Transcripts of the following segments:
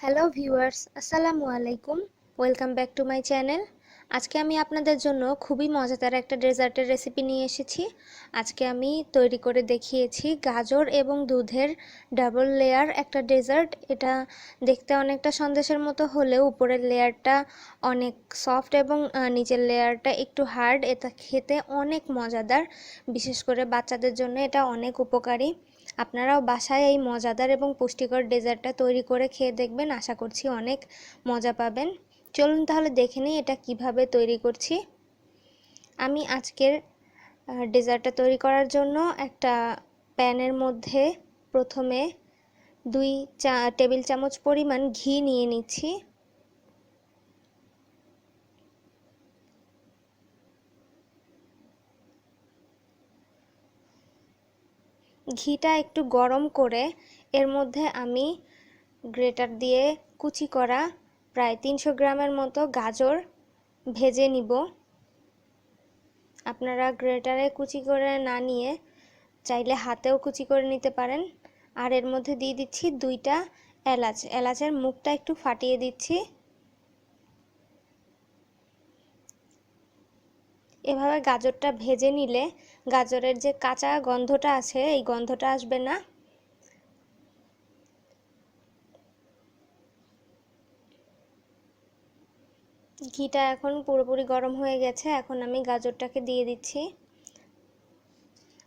Hello viewers আসসালামু আলাইকুম। Welcome back to my channel আজকে আমি আপনাদের জন্য খুবই মজাদার একটা ডেজার্টের রেসিপি নিয়ে এসেছি। আজকে আমি তৈরি করে দেখিয়েছি গাজর এবং দুধের ডাবল লেয়ার একটা ডেজার্ট এটা দেখতে অনেকটা সন্দেশের মতো হলেও উপরের লেয়ারটা অনেক সফট এবং নিচের লেয়ারটা একটু হার্ড এটা খেতে অনেক মজাদার। বিশেষ করে বাচ্চাদের জন্য এটা অনেক উপকারী। আপনারাও বাসায় এই মজাদার এবং পুষ্টিকর ডেজার্টটা তৈরি করে খেয়ে দেখবেন। আশা করছি অনেক মজা পাবেন। চলুন তাহলে দেখে নিই এটা কীভাবে তৈরি করছি। আমি আজকের ডেজার্টটা তৈরি করার জন্য একটা প্যানের মধ্যে প্রথমে দুই চা, টেবিল চামচ পরিমাণ ঘি নিয়ে নিচ্ছি। ঘিটা একটু গরম করে এর মধ্যে আমি গ্রেটার দিয়ে কুচি করা প্রায় তিনশো গ্রামের মতো গাজর ভেজে নিব। আপনারা গ্রেটারে কুচি করে না নিয়ে চাইলে হাতেও কুচি করে নিতে পারেন। আর এর মধ্যে দিয়ে দিচ্ছি দুইটা এলাচ। এলাচের মুখটা একটু ফাটিয়ে দিচ্ছি। এভাবে গাজরটা ভেজে নিলে গাজরের যে কাঁচা গন্ধটা আছে, এই গন্ধটা আসবে না? ঘিটা এখন পুরোপুরি গরম হয়ে গেছে, এখন আমি গাজরটাকে দিয়ে দিচ্ছি।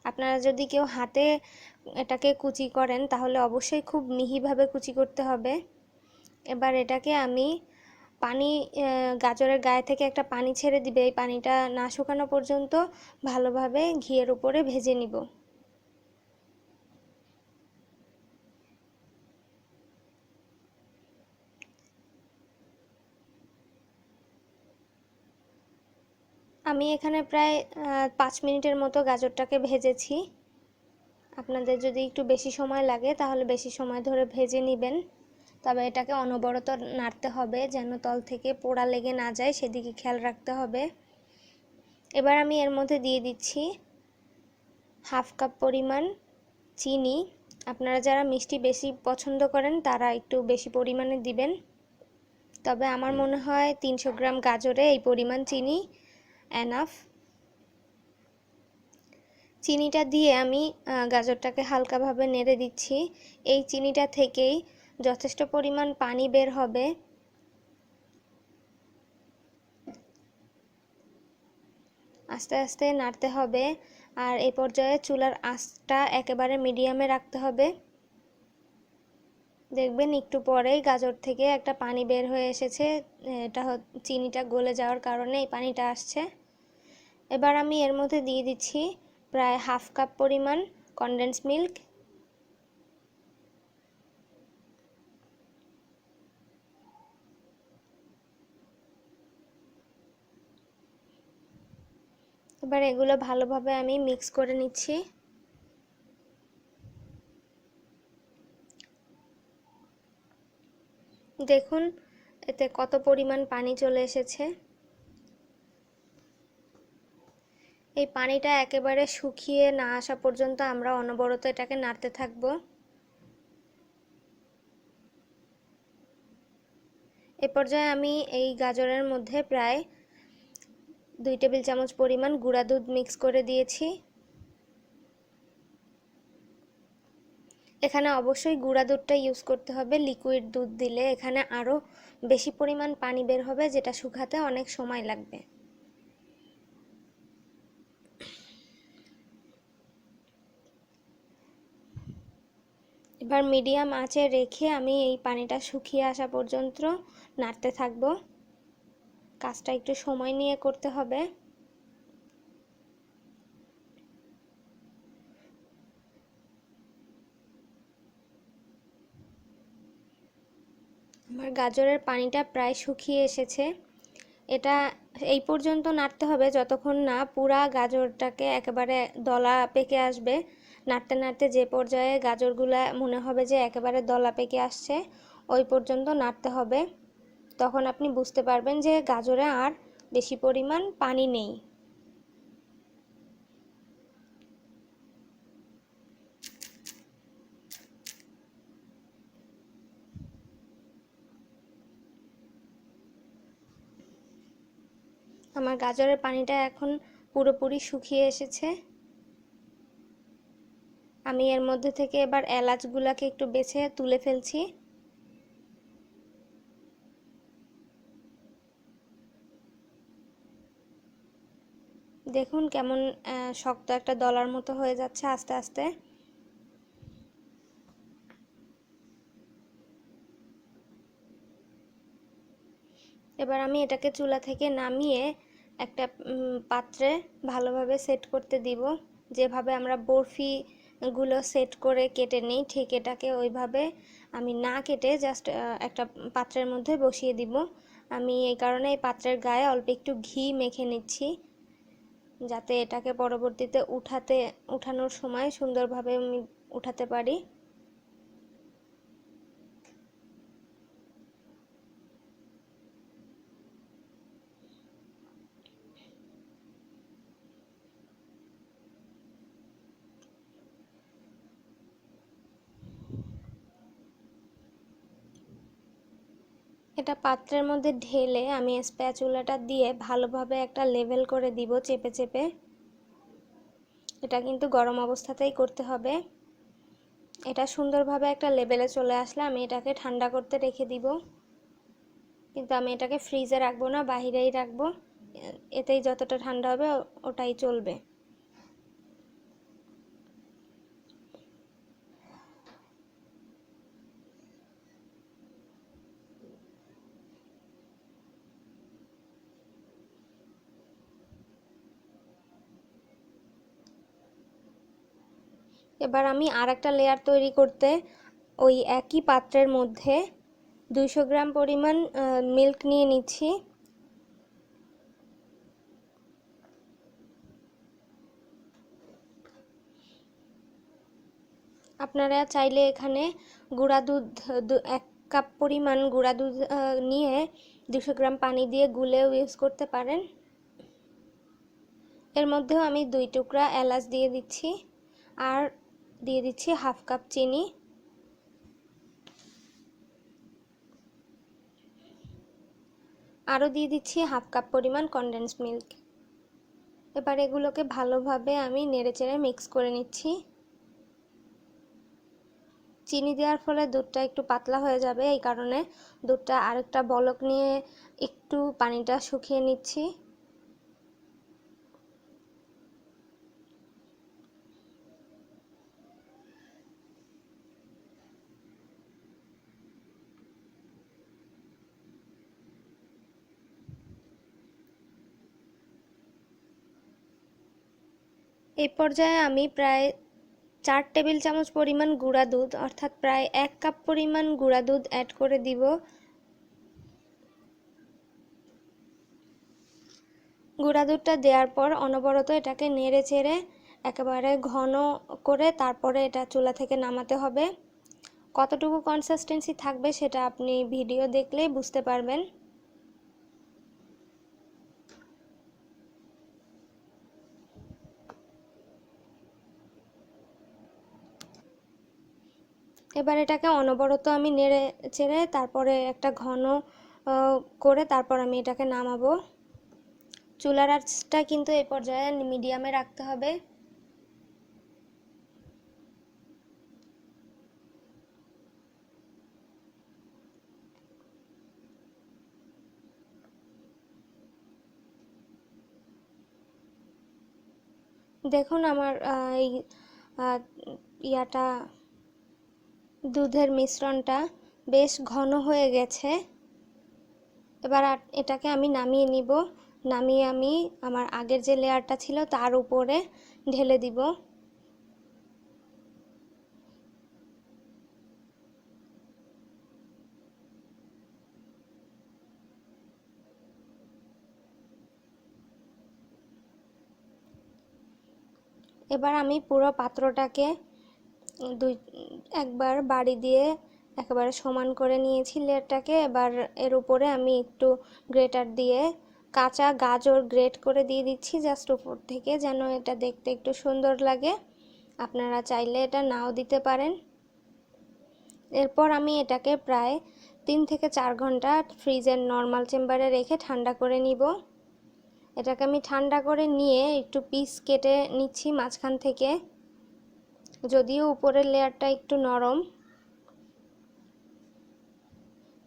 আপনারা যদি কেউ হাতে এটাকে কুচি করেন, তাহলে অবশ্যই খুব মিহিভাবে কুচি করতে হবে। এবার এটাকে আমি পানি গাজরের গায়ে থেকে একটা পানি ছেড়ে দিবে, এই পানিটা না শুকানো পর্যন্ত ভালোভাবে ঘিয়ের উপরে ভেজে নিব। আমি এখানে প্রায় পাঁচ মিনিটের মতো গাজরটাকে ভেজেছি। আপনাদের যদি একটু বেশি সময় লাগে, তাহলে বেশি সময় ধরে ভেজে নেবেন। তবে এটাকে অনবরত নাড়তে হবে যেন তল থেকে পোড়া লেগে না যায়, সেদিকে খেয়াল রাখতে হবে। এবার আমি এর মধ্যে দিয়ে দিচ্ছি হাফ কাপ পরিমাণ চিনি। আপনারা যারা মিষ্টি বেশি পছন্দ করেন, তারা একটু বেশি পরিমাণে দিবেন। তবে আমার মনে হয় তিনশো গ্রাম গাজরে এই পরিমাণ চিনি এনাফ চিনিটা দিয়ে আমি গাজরটাকে হালকাভাবে নেড়ে দিচ্ছি। এই চিনিটা থেকেই যথেষ্ট পরিমাণ পানি বের হবে। আস্তে আস্তে নাড়তে হবে আর এই পর্যায়ে চুলার আঁচটা একেবারে মিডিয়ামে রাখতে হবে। দেখবেন একটু পরেই গাজর থেকে একটা পানি বের হয়ে এসেছে। এটা চিনিটা গলে যাওয়ার কারণে এই পানিটা আসছে। এবার আমি এর মধ্যে দিয়ে দিচ্ছি প্রায় হাফ কাপ পরিমাণ কনডেন্স মিল্ক এবার এগুলো ভালোভাবে আমি মিক্স করে নিচ্ছি। দেখুন, এতে কত পরিমাণ পানি চলে এসেছে। এই পানিটা একেবারে শুকিয়ে না আসা পর্যন্ত আমরা অনবরত এটাকে নাড়তে থাকব। এ পর্যায়ে আমি এই গাজরের মধ্যে প্রায় দুই টেবিল চামচ পরিমাণ গুঁড়া দুধ মিক্স করে দিয়েছি। এখানে অবশ্যই গুঁড়া দুধটা ইউজ করতে হবে লিকুইড দুধ দিলে। এখানে আরও বেশি পরিমাণ পানি বের হবে, যেটা শুকাতে অনেক সময় লাগবে। এবার মিডিয়াম আঁচে রেখে আমি এই পানিটা শুকিয়ে আসা পর্যন্ত নাড়তে থাকব। কাজটা একটু সময় নিয়ে করতে হবে। আমার গাজরের পানিটা প্রায় শুকিয়ে এসেছে। এটা এই পর্যন্ত নাড়তে হবে যতক্ষণ না পুরা গাজরটাকে একেবারে দলা পেকে আসবে। নাড়তে নাড়তে যে পর্যায়ে গাজরগুলা মনে হবে যে একেবারে দলা পেকে আসছে, ওই পর্যন্ত নাড়তে হবে। তখন আপনি বুঝতে পারবেন যে গাজরে আর বেশি পরিমাণ পানি নেই। আমার গাজরের পানিটা এখন পুরোপুরি শুকিয়ে এসেছে। আমি এর মধ্যে থেকে এবার এলাচগুলাকে একটু বেছে তুলে ফেলছি। দেখুন কেমন শক্ত একটা দলার মতো হয়ে যাচ্ছে আস্তে আস্তে। এবার আমি এটাকে চুলা থেকে নামিয়ে একটা পাত্রে ভালোভাবে সেট করতে দিব। যেভাবে আমরা বরফি গুলো সেট করে কেটে নিই, ঠিক এটাকে ওইভাবে আমি না কেটে জাস্ট একটা পাত্রের মধ্যে বসিয়ে দিব। আমি এই কারণে এই পাত্রের গায়ে অল্প একটু ঘি মেখে নিচ্ছি। যাতে এটাকে পরবর্তীতে উঠাতে উঠানোর সময় সুন্দরভাবে আমি উঠাতে পারি। এটা পাত্রের মধ্যে ঢেলে আমি স্প্যাচুলাটা দিয়ে ভালোভাবে একটা লেভেল করে দিব চেপে চেপে। এটা কিন্তু গরম অবস্থাতেই করতে হবে। এটা সুন্দরভাবে একটা লেভেলে চলে আসলে আমি এটাকে ঠান্ডা করতে রেখে দিব। কিন্তু আমি এটাকে ফ্রিজে রাখব না, বাহিরেই রাখব। এতেই যতটা ঠান্ডা হবে ওটাই চলবে। এবার আমি আর একটা লেয়ার তৈরি করতে ওই একই পাত্রের মধ্যে দুইশো গ্রাম পরিমাণ মিল্ক নিয়ে নিচ্ছি। আপনারা চাইলে এখানে গুঁড়া দুধ এক কাপ পরিমাণ গুঁড়া দুধ নিয়ে দুশো গ্রাম পানি দিয়ে গুলেও ইউজ করতে পারেন। এর মধ্যেও আমি দুই টুকরা এলাচ দিয়ে দিচ্ছি। আর দিয়ে দিচ্ছি হাফ কাপ চিনি। আরও দিয়ে দিচ্ছি হাফ কাপ পরিমাণ কনডেন্স মিল্ক এবার এগুলোকে ভালোভাবে আমি নেড়েচেড়ে মিক্স করে নিচ্ছি। চিনি দেওয়ার ফলে দুধটা একটু পাতলা হয়ে যাবে, এই কারণে দুধটা আরেকটা বলক নিয়ে একটু পানিটা শুকিয়ে নিচ্ছি। এই পর্যায়ে আমি প্রায় চার টেবিল চামচ পরিমাণ গুঁড়া দুধ, অর্থাৎ প্রায় এক কাপ পরিমাণ গুঁড়া দুধ অ্যাড করে দিব। গুঁড়া দুধটা দেওয়ার পর অনবরত এটাকে নেড়ে চেড়ে একেবারে ঘন করে তারপরে এটা চুলা থেকে নামাতে হবে। কতটুকু কনসিস্টেন্সি থাকবে সেটা আপনি ভিডিও দেখলেই বুঝতে পারবেন। এবার এটাকে অনবরত আমি নেড়ে চেড়ে তারপরে একটা ঘন করে তারপর আমি এটাকে নামাবো। চুলার আঁচটা কিন্তু এই পর্যায়ে মিডিয়ামে রাখতে হবে। দেখুন আমার এই ইয়াটা দুধের মিশ্রণটা বেশ ঘন হয়ে গেছে। এবার এটাকে আমি নামিয়ে নিব। নামিয়ে আমি আমার আগের যে লেয়ারটা ছিল তার উপরে ঢেলে দিব। এবার আমি পুরো পাত্রটাকে দুই, একবার বাড়ি দিয়ে একেবারে সমান করে নিয়েছি লেয়ারটাকে। এবার এর উপরে আমি একটু গ্রেটার দিয়ে কাঁচা গাজর গ্রেট করে দিয়ে দিচ্ছি জাস্ট উপর থেকে যেন এটা দেখতে একটু সুন্দর লাগে। আপনারা চাইলে এটা নাও দিতে পারেন। এরপর আমি এটাকে প্রায় তিন থেকে চার ঘণ্টা ফ্রিজের নর্মাল চেম্বারে রেখে ঠান্ডা করে নিব। এটাকে আমি ঠান্ডা করে নিয়ে একটু পিস কেটে নিচ্ছি মাঝখান থেকে। যদিও উপরের লেয়ারটা একটু নরম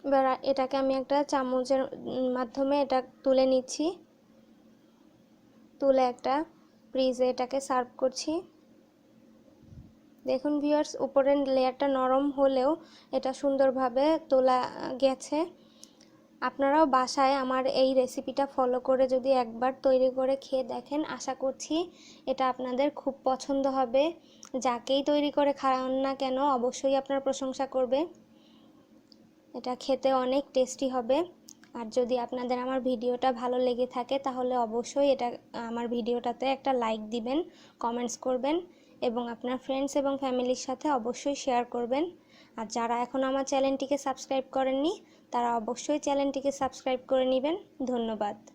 এবার এটাকে আমি একটা চামচের মাধ্যমে এটা তুলে নিচ্ছি। তুলে একটা ফ্রিজে এটাকে সার্ভ করছি। দেখুন ভিউয়ার্স, উপরের লেয়ারটা নরম হলেও এটা সুন্দরভাবে তোলা গেছে। আপনারাও বাসায় আমার এই রেসিপিটা ফলো করে যদি একবার তৈরি করে খেয়ে দেখেন, আশা করছি এটা আপনাদের খুব পছন্দ হবে। যাকেই তৈরি করে খাওয়ান না কেন, অবশ্যই আপনার প্রশংসা করবে এটা খেতে অনেক টেস্টি হবে। আর যদি আপনাদের আমার ভিডিওটা ভালো লেগে থাকে, তাহলে অবশ্যই এটা, আমার ভিডিওটাতে একটা লাইক দিবেন কমেন্টস করবেন, এবং আপনার ফ্রেন্ডস এবং ফ্যামিলির সাথে অবশ্যই শেয়ার করবেন। আর যারা এখন আমার চ্যানেলটিকে সাবস্ক্রাইব করেননি, তারা অবশ্যই চ্যানেলটিকে সাবস্ক্রাইব করে নেবেন। ধন্যবাদ।